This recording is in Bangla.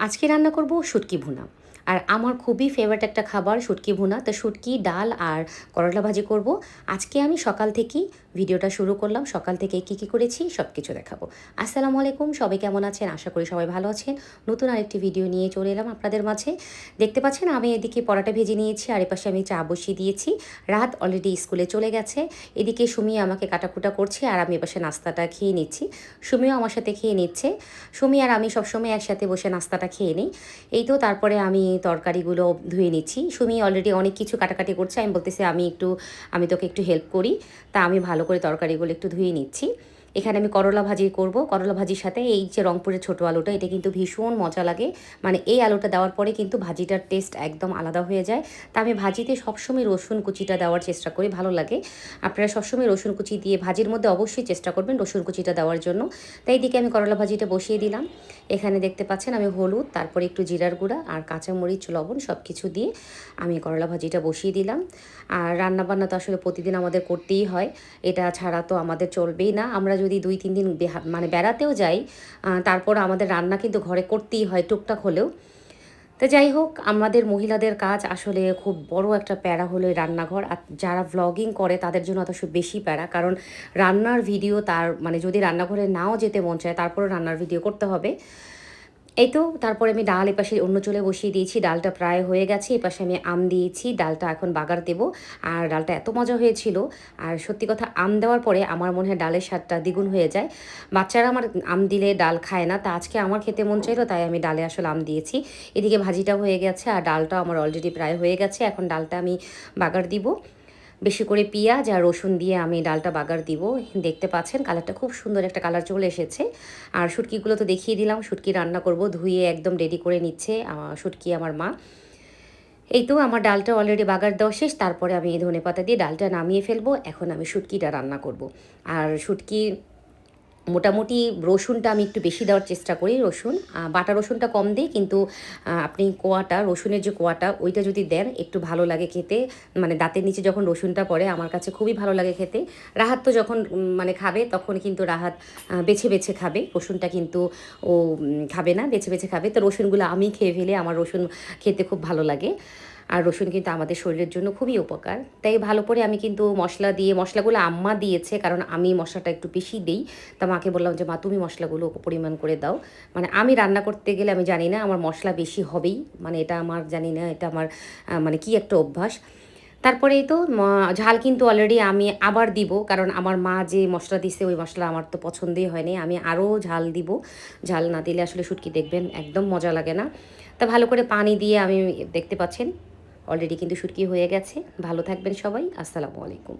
আজকে রান্না করব শুটকি ভুনা। আর আমার খুবই ফেভারিট একটা খাবার শুটকি ভুনা। তো শুটকি, ডাল আর করলা ভাজি করব। আজকে আমি সকাল থেকেই ভিডিওটা শুরু করলাম, সকাল থেকে কী কী করেছি সব কিছু দেখাবো। আসসালামু আলাইকুম, সবাই কেমন আছেন? আশা করি সবাই ভালো আছেন। নতুন আরেকটি ভিডিও নিয়ে চলে এলাম আপনাদের মাঝে। দেখতে পাচ্ছেন, আমি এদিকে পরাটা ভেজে নিয়েছি, আর এপাশে আমি চা বসিয়ে দিয়েছি। রাত অলরেডি স্কুলে চলে গেছে। এদিকে সুমি আমাকে কাটাকুটা করছে, আর আমি এপাশে নাস্তাটা খেয়ে নিচ্ছি। সুমিও আমার সাথে খেয়ে নিচ্ছে। সুমি আর আমি সবসময় একসাথে বসে নাস্তাটা খেয়ে নিই। এই তো তারপরে আমি তরকারিগুলো ধুয়ে নিচ্ছি। সুমি অলরেডি অনেক কিছু কাটাকাটি করছে। আমি বলতেছি, আমি একটু, আমি তোকে একটু হেল্প করি। তা আমি ভালো করে তরকারিগুলো একটু ধুয়ে নিচ্ছি। এখানে আমি করলা ভাজি করব। করলা ভাজির সাথে এই যে রংপুরের ছোটো আলুটা, এটা কিন্তু ভীষণ মজা লাগে। মানে এই আলুটা দেওয়ার পরে কিন্তু ভাজিটার টেস্ট একদম আলাদা হয়ে যায়। তা আমি ভাজিতে সবসময় রসুন কুচিটা দেওয়ার চেষ্টা করি, ভালো লাগে। আপনারা সবসময় রসুন কুচি দিয়ে ভাজির মধ্যে অবশ্যই চেষ্টা করবেন রসুন কুচিটা দেওয়ার জন্য। তাই দিকে আমি করলা ভাজিটা বসিয়ে দিলাম। এখানে দেখতে পাচ্ছেন আমি হলুদ, তারপরে একটু জিরার গুঁড়া আর কাঁচামরিচ, লবণ সব কিছু দিয়ে আমি করলা ভাজিটা বসিয়ে দিলাম। আর রান্নাবান্না তো আসলে প্রতিদিন আমাদের করতেই হয়। এটা ছাড়া তো আমাদের চলবেই না। আমরা যদি দুই, তিন দিন মানে বেড়াতেও যাই তারপর আমাদের রান্না কিন্তু ঘরে করতেই হয় টুকটাক হলেও। তো যাই হোক, আমাদের মহিলাদের কাজ আসলে খুব বড় একটা প্যারা হলো এই রান্নাঘর। আর যারা ভ্লগিং করে, তাদের জন্য অত বেশি প্যারা। কারণ রান্নার ভিডিও তার মানে যদি রান্নাঘরে নাও যেতে মন চায়, তারপরও রান্নার ভিডিও করতে হবে। এই তো তারপরে আমি ডাল এপাশে অন্য চলে বসিয়ে দিয়েছি, ডালটা প্রায় হয়ে গেছে, এপাশে আমি আম দিয়েছি, ডালটা এখন বাগার দেবো, আর ডালটা এত মজা হয়েছিল, আর সত্যি কথা আম দেওয়ার পরে আমার মনে হয় ডালের স্বাদটা দ্বিগুণ হয়ে যায়। বাচ্চারা আমার আম দিলে ডাল খায় না, তা আজকে আমার খেতে মন চাইলো, তাই আমি ডালে আসলে আম দিয়েছি। এদিকে ভাজিটাও হয়ে গেছে, আর ডালটাও আমার অলরেডি প্রায় হয়ে গেছে, এখন ডালটা আমি বাগার দিব। বেশি করে পেঁয়াজ আর রসুন দিয়ে আমি ডালটা বাগার দিব। দেখতে পাচ্ছেন কালারটা খুব সুন্দর একটা কালার চলে এসেছে। আর শুটকিগুলো তো দেখিয়ে দিলাম, শুটকি রান্না করব, ধুয়ে একদম রেডি করে নিচ্ছে শুটকি আমার মা। এই তো আমার ডালটা অলরেডি বাগার দেওয়া শেষ, তারপরে আমি এই ধনে পাতা দিয়ে ডালটা নামিয়ে ফেলব। এখন আমি শুটকিটা রান্না করব। আর শুটকি মোটামুটি রসুনটা আমি একটু বেশি দেওয়ার চেষ্টা করি, রসুন। বাটা রসুনটা কম দিই, কিন্তু আপনি কোয়াটা, রসুনের যে কোয়াটা, ওইটা যদি দেন, একটু ভালো লাগে খেতে। মানে দাঁতের নিচে যখন রসুনটা পড়ে, আমার কাছে খুবই ভালো লাগে খেতে। রাহাত তো যখন মানে খাবে, তখন কিন্তু রাহাত বেছে বেছে খাবে। রসুনটা কিন্তু ও খাবে না, বেছে বেছে খাবে। তো রসুনগুলো আমি খেয়ে ফেলে, আমার রসুন খেতে খুব ভালো লাগে। আর রসুন কিন্তু আমাদের শরীরের জন্য খুবই উপকার। তাই ভালো করে আমি কিন্তু মশলা দিয়ে, মশলাগুলো আম্মা দিয়েছে, কারণ আমি মশলাটা একটু বেশি দিই। তা মাকে বললাম যে, মা, তুমি মশলাগুলো পরিমাণ করে দাও। মানে আমি রান্না করতে গেলে আমি জানি না আমার মশলা বেশি হবেই। মানে এটা আমার, জানি না, এটা আমার মানে কি একটা অভ্যাস। তারপরেই তো ঝাল কিন্তু অলরেডি আমি আবার দিব, কারণ আমার মা যে মশলা দিছে, ওই মশলা আমার তো পছন্দই হয়নি। আমি আরও ঝাল দিব। ঝাল না দিলে আসলে শুটকি দেখবেন, একদম মজা লাগে না। তা ভালো করে পানি দিয়ে আমি দেখতে পাচ্ছেন অলরেডি কিন্তু শুটকি হয়ে গেছে। ভালো থাকবেন সবাই। আসসালামু আলাইকুম।